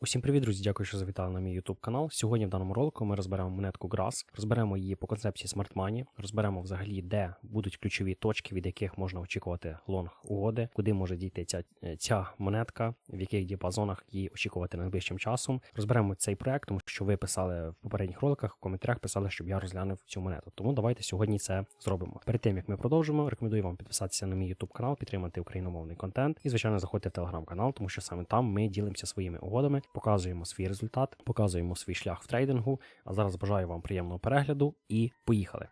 Усім привіт, друзі! Дякую, що завітали на мій YouTube канал. Сьогодні в даному ролику ми розберемо монетку GRAS, розберемо її по концепції Smart Money, розберемо взагалі, де будуть ключові точки, від яких можна очікувати лонг угоди, куди може дійти ця, ця монетка, в яких діапазонах її очікувати найближчим часом. Розберемо цей проект, тому що ви писали в попередніх роликах, в коментарях писали, щоб я розглянув цю монету. Тому давайте сьогодні це зробимо. Перед тим як ми продовжимо, рекомендую вам підписатися на мій YouTube канал, підтримати україномовний контент і, звичайно, заходьте в телеграм-канал, тому що саме там ми ділимося своїми угодами показуємо свій результат, показуємо свій шлях в трейдингу. А зараз бажаю вам приємного перегляду і поїхали.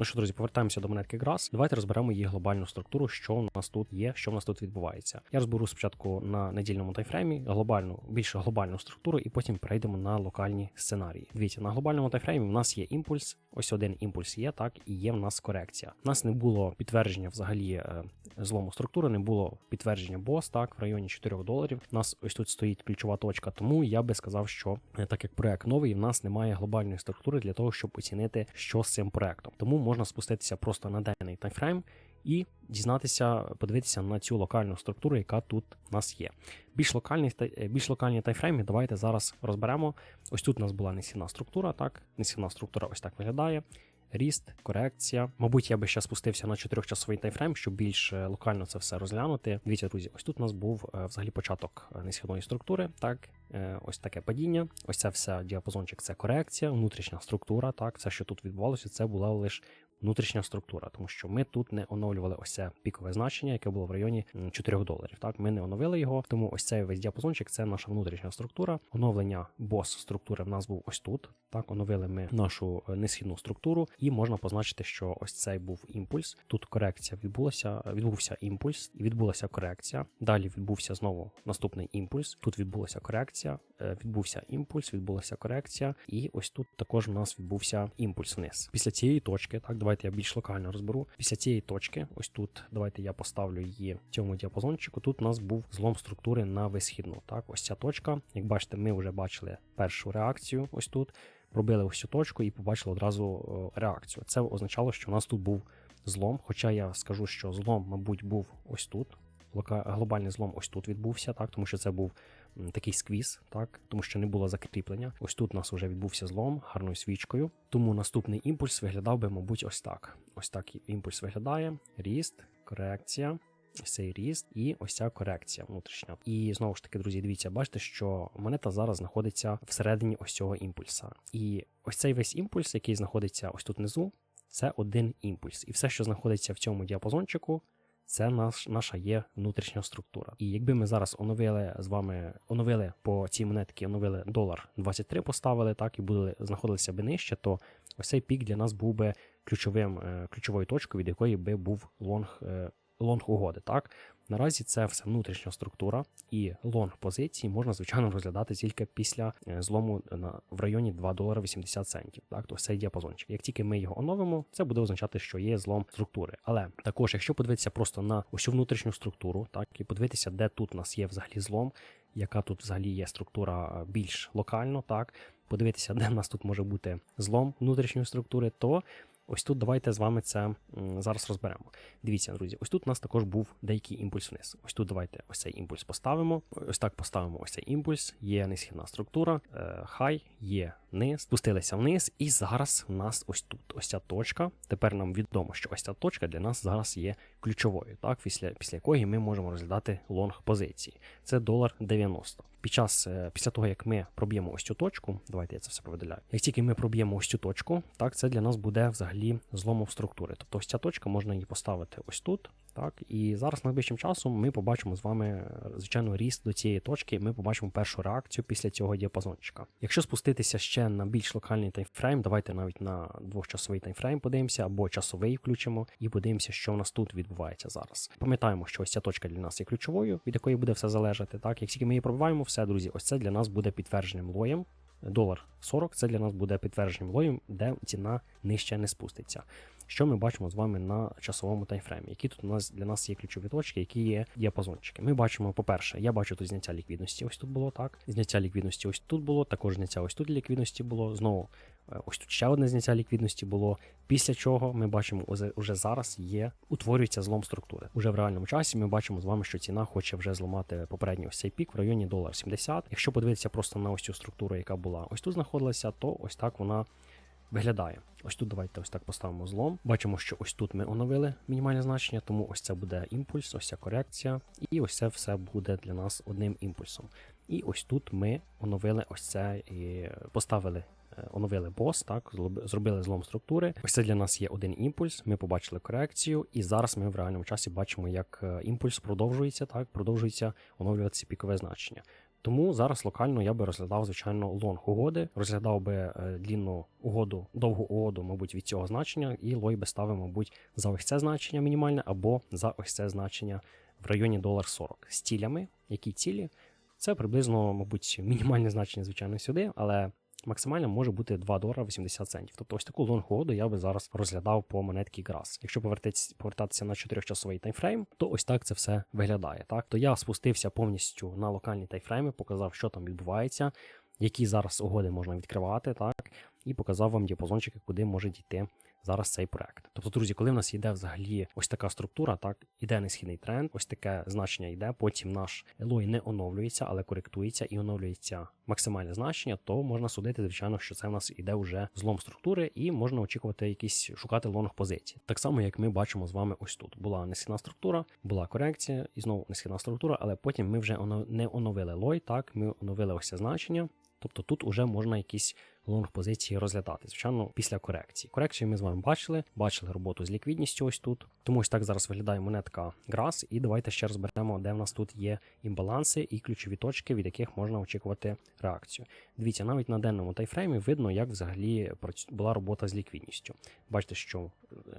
Ну що, друзі, повертаємося до монетки GRAS. Давайте розберемо її глобальну структуру, що у нас тут є, що в нас тут відбувається. Я розберу спочатку на недільному тайфреймі глобальну, більше глобальну структуру, і потім перейдемо на локальні сценарії. Дивіться, на глобальному тайфреймі в нас є імпульс. Ось один імпульс є, так, і є в нас корекція. У нас не було підтвердження взагалі е, злому структури, не було підтвердження бос, так, в районі 4 доларів. У нас ось тут стоїть ключова точка, тому я би сказав, що е, так як проект новий, в нас немає глобальної структури для того, щоб оцінити, що з цим проектом. Тому можна спуститися просто на денний таймфрейм і дізнатися, подивитися на цю локальну структуру, яка тут у нас є. Більш локальні більш локальні таймфрейми давайте зараз розберемо. Ось тут у нас була несхідна структура, так, несхідна структура ось так виглядає. Ріст, корекція. Мабуть, я би ще спустився на 4-часовий таймфрейм, щоб більш е, локально це все розглянути. Дивіться, друзі, ось тут у нас був е, взагалі початок е, несхідної структури. Так, ось таке падіння. Ось це все діапазончик, це корекція, внутрішня структура. Так, все, що тут відбувалося, це була лише внутрішня структура, тому що ми тут не оновлювали ось це пікове значення, яке було в районі 4 доларів. Так, ми не оновили його, тому ось цей весь діапазончик це наша внутрішня структура. Оновлення бос структури в нас був ось тут. Так, оновили ми нашу е, несхідну структуру, і можна позначити, що ось цей був імпульс. Тут корекція відбулася, відбувся імпульс, і відбулася корекція. Далі відбувся знову наступний імпульс. Тут відбулася корекція, е, відбувся імпульс, відбулася корекція, і ось тут також у нас відбувся імпульс вниз. Після цієї точки, так, давайте я більш локально розберу. Після цієї точки, ось тут, давайте я поставлю її в цьому діапазончику. Тут у нас був злом структури на висхідну. Так, ось ця точка. Як бачите, ми вже бачили першу реакцію. Ось тут. Пробили ось цю точку і побачили одразу реакцію. Це означало, що у нас тут був злом. Хоча я скажу, що злом, мабуть, був ось тут. Глобальний злом ось тут відбувся, так, тому що це був такий сквіз, так, тому що не було закріплення. Ось тут у нас вже відбувся злом гарною свічкою. Тому наступний імпульс виглядав би, мабуть, ось так. Ось так імпульс виглядає. Ріст, корекція. Цей ріст і ось ця корекція внутрішня. І знову ж таки, друзі, дивіться, бачите, що монета зараз знаходиться всередині ось цього імпульса. І ось цей весь імпульс, який знаходиться ось тут внизу, це один імпульс. І все, що знаходиться в цьому діапазончику, це наш, наша є внутрішня структура. І якби ми зараз оновили з вами, оновили по цій монетки, оновили долар 23, поставили так і були знаходилися би нижче, то ось цей пік для нас був би ключовим, е, ключовою точкою, від якої би був лонг. Е, лонг угоди. Так наразі це все внутрішня структура, і лонг позиції можна звичайно розглядати тільки після е, злому на в районі 2 долара 80 центів. Так, то цей діапазончик. Як тільки ми його оновимо, це буде означати, що є злом структури. Але також, якщо подивитися просто на усю внутрішню структуру, так і подивитися, де тут у нас є взагалі злом, яка тут взагалі є структура більш локально, так подивитися, де в нас тут може бути злом внутрішньої структури, то Ось тут давайте з вами це зараз розберемо. Дивіться, друзі, ось тут у нас також був деякий імпульс вниз. Ось тут давайте ось цей імпульс поставимо. Ось так поставимо ось цей імпульс, є несхідна структура, е, хай, є низ, спустилися вниз, і зараз у нас ось тут ось ця точка. Тепер нам відомо, що ось ця точка для нас зараз є ключовою, так, після після якої ми можемо розглядати лонг позиції. Це долар 90. Під час, е, після того, як ми проб'ємо ось цю точку, давайте я це все повидаляю. Як тільки ми проб'ємо ось цю точку, так, це для нас буде взагалі зломом структури. Тобто ось ця точка можна її поставити ось тут. Так, І зараз найближчим часом ми побачимо з вами, звичайно, ріст до цієї точки, ми побачимо першу реакцію після цього діапазончика. Якщо спуститися ще на більш локальний таймфрейм, давайте навіть на двохчасовий таймфрейм подивимося, або часовий включимо і подивимося, що у нас тут відбувається зараз. Пам'ятаємо, що ось ця точка для нас є ключовою, від якої буде все залежати. Так, Як тільки ми її пробиваємо, все, друзі, ось це для нас буде підтвердженим лоєм. Долар 40 це для нас буде підтвердженням лоєм, де ціна нижче не спуститься. Що ми бачимо з вами на часовому таймфреймі? Які тут у нас для нас є ключові точки, які є діапазончики? Ми бачимо, по-перше, я бачу тут зняття ліквідності. Ось тут було так. Зняття ліквідності ось тут було, також зняття ось тут ліквідності було. Знову е, ось тут ще одне зняття ліквідності було. Після чого ми бачимо, уже зараз є, утворюється злом структури. Уже в реальному часі ми бачимо з вами, що ціна хоче вже зламати попередній ось цей пік в районі долар 70. Якщо подивитися просто на ось цю структуру, яка була ось тут знаходилася, то ось так вона виглядає. Ось тут давайте ось так поставимо злом. Бачимо, що ось тут ми оновили мінімальне значення, тому ось це буде імпульс, ось ця корекція, і ось це все буде для нас одним імпульсом. І ось тут ми оновили ось це і поставили. е, Оновили бос, так, зробили злом структури. Ось це для нас є один імпульс. Ми побачили корекцію, і зараз ми в реальному часі бачимо, як е, імпульс продовжується, так, продовжується оновлюватися пікове значення. Тому зараз локально я би розглядав, звичайно, лонг угоди, розглядав би е, длінну угоду, довгу угоду, мабуть, від цього значення, і лой би ставив, мабуть, за ось це значення мінімальне або за ось це значення в районі долар 40 з цілями. Які цілі? Це приблизно, мабуть, мінімальне значення, звичайно, сюди, але максимально може бути 2 долара 80 центів. Тобто ось таку лонг угоду я би зараз розглядав по монетки GRAS. Якщо повертатися на 4-часовий таймфрейм, то ось так це все виглядає. Так, то я спустився повністю на локальні таймфрейми, показав, що там відбувається, які зараз угоди можна відкривати, так, і показав вам діапазончики, куди може дійти зараз цей проект. Тобто, друзі, коли в нас йде взагалі ось така структура, так іде несхідний тренд, ось таке значення йде. Потім наш лой не оновлюється, але коректується і оновлюється максимальне значення, то можна судити, звичайно, що це в нас іде вже злом структури, і можна очікувати якісь шукати лонг позиції. Так само, як ми бачимо з вами ось тут. Була несхідна структура, була корекція, і знову несхідна структура, але потім ми вже не оновили лой, так ми оновили ось це значення. Тобто тут уже можна якісь лонг позиції розглядати. Звичайно, після корекції. Корекцію ми з вами бачили, бачили роботу з ліквідністю ось тут. Тому ось так зараз виглядає монетка GRAS. І давайте ще розберемо, де в нас тут є імбаланси і ключові точки, від яких можна очікувати реакцію. Дивіться, навіть на денному тайфреймі видно, як взагалі була робота з ліквідністю. Бачите, що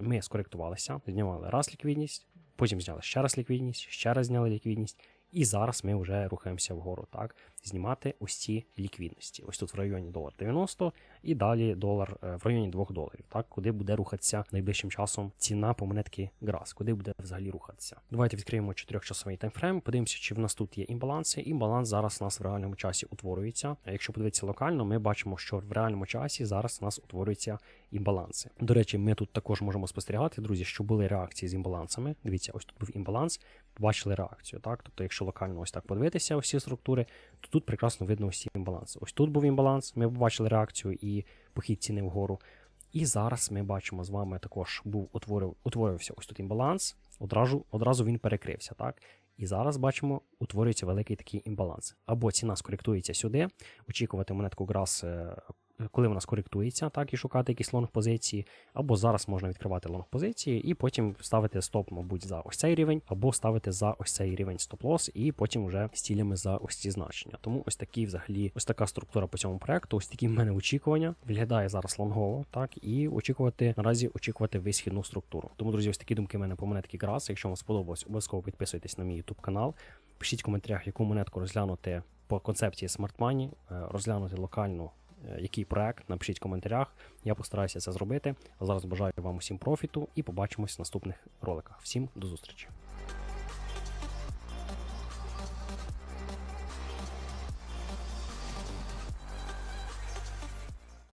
ми скоректувалися, знімали раз ліквідність, потім зняли ще раз ліквідність, ще раз зняли ліквідність. І зараз ми вже рухаємося вгору, так, знімати ось ці ліквідності. Ось тут в районі долар 90 і далі долар е, в районі 2 доларів, так, куди буде рухатися найближчим часом ціна по монетки GRAS, куди буде взагалі рухатися. Давайте відкриємо 4-часовий таймфрейм, подивимося, чи в нас тут є імбаланси. Імбаланс зараз у нас в реальному часі утворюється. А Якщо подивитися локально, ми бачимо, що в реальному часі зараз у нас утворюються імбаланси. До речі, ми тут також можемо спостерігати, друзі, що були реакції з імбалансами. Дивіться, ось тут був імбаланс, побачили реакцію. Так, тобто, якщо локально ось так подивитися усі структури, то тут прекрасно видно усі імбаланси. Ось тут був імбаланс, ми побачили реакцію і похід ціни вгору. І зараз ми бачимо з вами також був утворив, утворився ось тут імбаланс. Одразу, одразу він перекрився, так? І зараз бачимо, утворюється великий такий імбаланс. Або ціна скоректується сюди, очікувати монетку е, коли вона скоректується, так і шукати якісь лонг позиції, або зараз можна відкривати лонг позиції і потім ставити стоп, мабуть, за ось цей рівень, або ставити за ось цей рівень стоп-лос, і потім вже з цілями за ось ці значення. Тому ось такі взагалі, ось така структура по цьому проекту, ось такі в мене очікування. Виглядає зараз лонгово, так і очікувати наразі очікувати висхідну структуру. Тому, друзі, ось такі думки в мене по монетки GRAS. Якщо вам сподобалось, обов'язково підписуйтесь на мій YouTube канал. Пишіть в коментарях, яку монетку розглянути по концепції Money, е, розглянути локальну який проект, напишіть в коментарях. Я постараюся це зробити. Зараз бажаю вам усім профіту і побачимось в наступних роликах. Всім до зустрічі!